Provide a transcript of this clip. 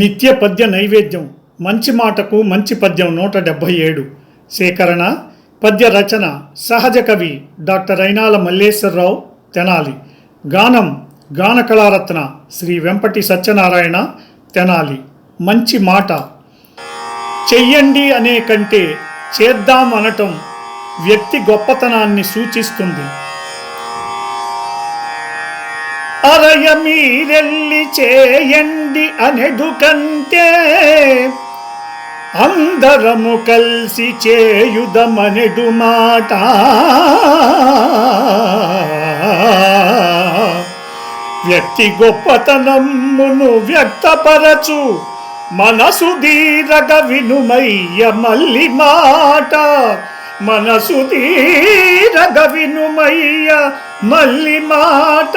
నిత్య పద్య నైవేద్యం. మంచి మాటకు మంచి పద్యం నూట డెబ్భై ఏడు. సేకరణ పద్య రచన సహజ కవి డాక్టర్ అయినాల మల్లేశ్వరరావు తెనాలి. గానం గాన కళారత్న శ్రీ వెంపటి సత్యనారాయణ తెనాలి. మంచి మాట. చెయ్యండి అనే కంటే చేద్దాం అనటం వ్యక్తి గొప్పతనాన్ని సూచిస్తుంది. అరయ మీరెల్లి చేయండి అనెడు కంటే అందరము కలిసి చేయుదమనెడు మాట. వ్యక్తి గొప్పతనమ్మును వ్యక్తపరచు మనసు దీరగ వినుమయ్య మల్లి మాట. మనసు దీరగ వినుమయ్య మల్లి మాట.